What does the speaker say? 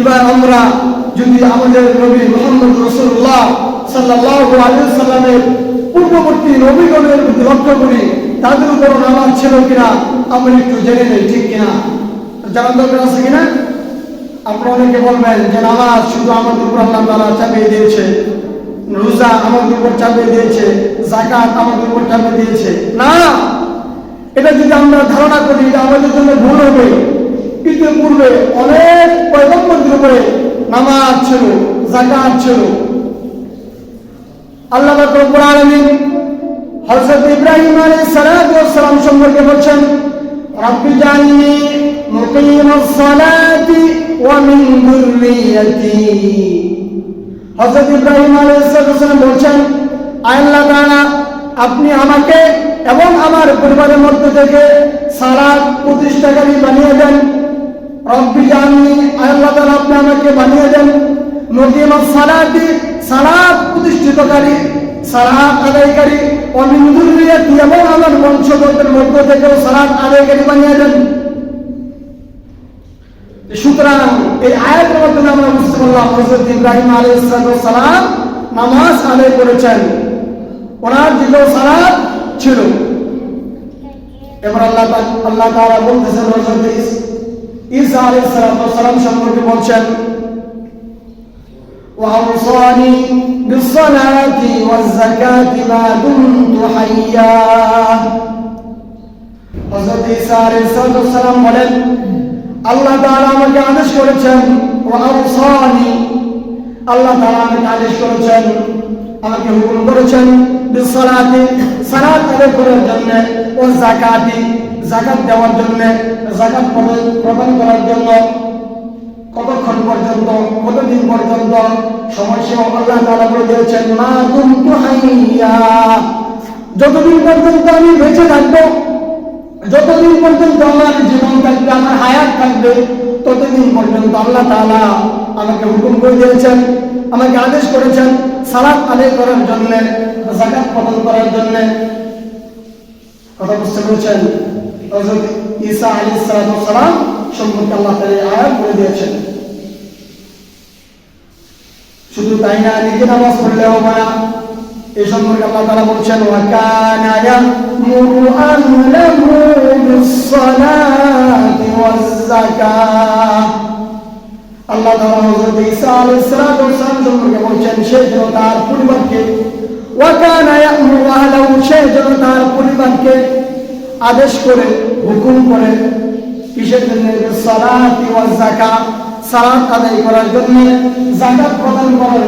এবার আমরা যদি আমাদের নবী মোহাম্মদ রসুল্লাহ সাল্লাহ আলী সাল্লামের পূর্ববর্তী নবীগণের লক্ষ্য করি, তাদের উপর নামাজ ছিল কিনা, আমরা একটু জেনে নেই, ঠিক কিনা? জানার দরকার আছে কিনা? আপনারা অনেকে বলবেন যে নামাজ শুধু আমাদের উপর আল্লাহ তালা চাপিয়ে দিয়েছে, রোজা আমাদের উপর চাপিয়ে দিয়েছে জাকাত আমাদের উপর চাপিয়ে দিয়েছে। না! এটা যদি আমরা ধারণা করি, এটা আমাদের জন্য ভুল হবে। কিন্তু পূর্বে অনেক পয়গম্বরদের উপরে নামাজ ছিল জাকাত ছিল। আল্লাহ রব্বুল ইব্রাহিম আলাইহিস সালাতু সালাম সম্পর্কে বলছেন, রব্বি জাআলনি মুকিমাস সালাতি ওয়া মিন হযরত ইব্রাহিম আলাইহিস সালাম বলছেন আল্লাহ তাআলা, আপনি আমাকে এবং আমার পরিবারের মধ্যে থেকে সালাত প্রতিষ্ঠাকারী বানিয়ে দেন। রব্বি আয় আল্লাহ আমাকে বানিয়ে দেন। মুকিমাস সালাতি, সালাত প্রতিষ্ঠিতকারী, সালাত আদায়কারী অমিন্দুরিয়াতি এবং আমার বংশগতের মধ্য থেকেও সালাত আদায়কারী বানিয়ে দেন। সুতরাং এই আয়াতের মাধ্যমে আমরা বুঝতে পারলাম হজরত ইব্রাহিম করেছেন। ওনার দিকেও সালাত ছিল। এবার আল্লাহ আল্লাহ তাআলা বলতেছেন, হযরত ইস- ঈসা আলাইহিস সালাম সম্পর্কে বলছেন وأوصاني بالصلاة والزكاة ما دمت حيا হযরত ঈসা আলাইহিস সালাম বলেন আল্লাহ তাআলা আমাকে আদেশ করেছেন ওয়া আওসানি আল্লাহ তাআলা আমাকে আদেশ করেছেন আমাকে হুকুম করেছেন বিসসালাতি সালাত আদায় করার জন্য ও যাকাতি যাকাত দেওয়ার জন্য যাকাত প্রদান করার জন্য কতক্ষণ পর্যন্ত, কতদিন পর্যন্ত সমস্যা আল্লাহ তাআলা বলে দিয়েছেন, মা কুনতু হাইয়া। যতদিন পর্যন্ত আমি বেঁচে থাকব, যতদিন পর্যন্ত আমার জীবন থাকবে, আমার হায়াত থাকবে, ততদিন পর্যন্ত আল্লাহ তাআলা আমাকে হুকুম করে দিয়েছেন, আমাকে আদেশ করেছেন সালাত আদায় করার জন্য, জাকাত প্রদান করার জন্য। কথা বুঝতে পেরেছেন? হযরত ঈসা আলাইহিস সালাম সম্পর্কে আল্লাহ তাআলা এই আয়াত বলে দিয়েছেন শুধু তাই না নিজে নামাজ পড়লে হবে না এই সম্পর্কে আল্লাহ তাআলা বলছেন ওয়া কানা ইয়ামুরু আহলাহু বিস-সালাতি ওয়াজ-যাকাহ আল্লাহ তাআলা হযরত ঈসা আলাইহিস সালাম সম্পর্কে বলছেন সে যেন তার পরিবারকে ওয়া কানা ইয়ামুরু আহলাহু সে যেন তার পরিবারকে আদেশ করে হুকুম করে কিসের জন্য সালাতি আদায় করার জন্য জাকাত প্রদান করার